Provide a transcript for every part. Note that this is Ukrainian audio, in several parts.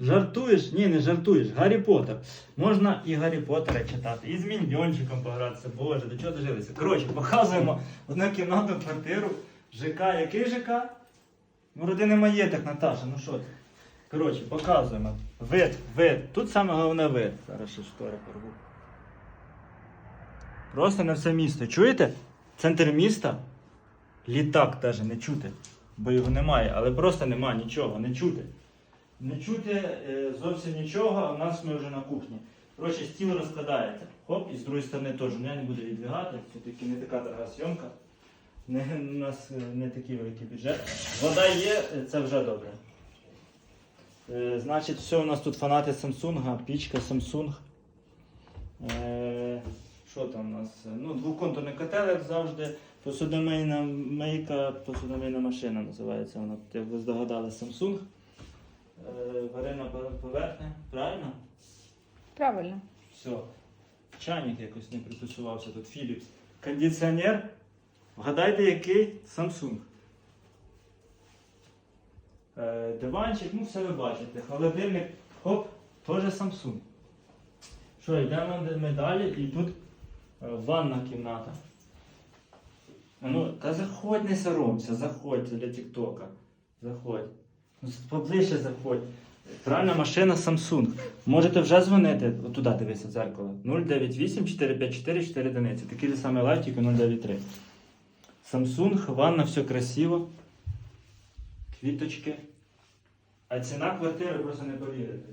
Жартуєш? Ні, не жартуєш. Гаррі Поттер. Можна і Гаррі Поттера читати, і з міньйончиком погратися. Боже, до чого дожилися? Коротше, показуємо одну кімнату, квартиру. ЖК, який ЖК? Ну, родини маєток, Наташа, ну що ти? Коротше, показуємо. Вид, вид. Тут саме головне вид. Зараз ще штори порву. Просто на все місто. Чуєте? Центр міста. Літак теж не чути, бо його немає, але просто немає нічого, не чути. Не чути е, зовсім нічого, а в нас ми вже на кухні. Коротше, стіл розкладається. Хоп, і з другої сторони теж. Не буду відвігати, все-таки не така дорога зйомка. Не, у нас е, не такий великий бюджет. Вода є, е, це вже добре. Е, значить, все, у нас тут фанати Samsung, пічка Samsung. Е, що там у нас? Ну, двоконтурний котел, як завжди. Посудомийна мийка, посудомийна машина називається вона. Як ви здогадали, Samsung. Е, варена поверхня, правильно? Правильно. Все. Чайник якось не приписувався тут Philips. Кондиціонер. Вгадайте, який Samsung. Е, диванчик, ну все ви бачите. Холодильник, хоп, теж Samsung. Що, йдемо ми далі і тут е, ванна кімната. Ну, та заходь, не соромся, заходь для Тіктока. Заходь. Ну, Поближче заходь. Пральна машина Samsung. Можете вже дзвонити, туди дивися в дзеркало. 098 454 4 одиниці. Такий же самий лайк, тільки 093. Samsung, ванна, все красиво. Квіточки. А ціна квартири просто не повірите.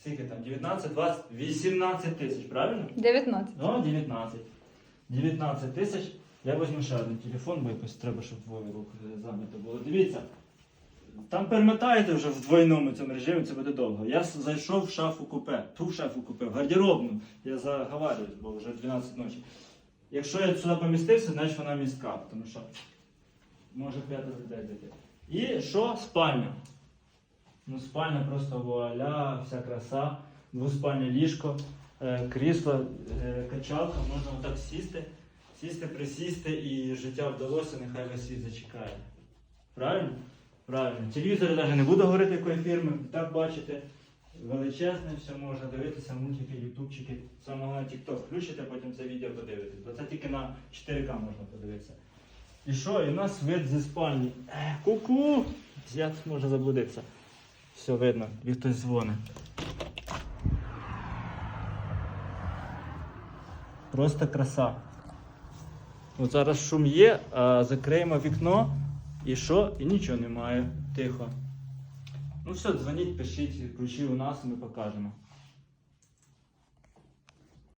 Скільки там? 19, 20, 18 тисяч, правильно? 19. Ну, 19. 19 тисяч. Я візьму ще один телефон, бо якось треба, щоб двоє рук зайнято було. Дивіться. Там перемотаєте вже в двойному цьому режимі, це буде довго. Я зайшов в шафу купе, ту шафу купе, в гардеробну. Я заговарююсь, бо вже 12 ночі. Якщо я сюди помістився, значить вона міська, тому що може п'ятеро людей зайти. І що? Спальня. Ну, спальня просто вуаля, вся краса, двоспальне ліжко, е, крісло, е, качалка, можна отак сісти, сісти, присісти і життя вдалося, нехай весь світ зачекає. Правильно? Правильно. Телевізори навіть не буду говорити якої фірми, так бачите. Величезне, все можна дивитися, мультики, ютубчики. Саме головне TikTok включите, потім це відео подивитесь. Бо це тільки на 4К можна подивитися. І що? І у нас вид зі спальні. Е, Ку-ку! Я тут можу заблудитися. Все видно, і хтось дзвонить. Просто краса. От зараз шум є, а закриємо вікно і що? І нічого немає. Тихо. Ну все, дзвоніть, пишіть, ключі у нас, ми покажемо.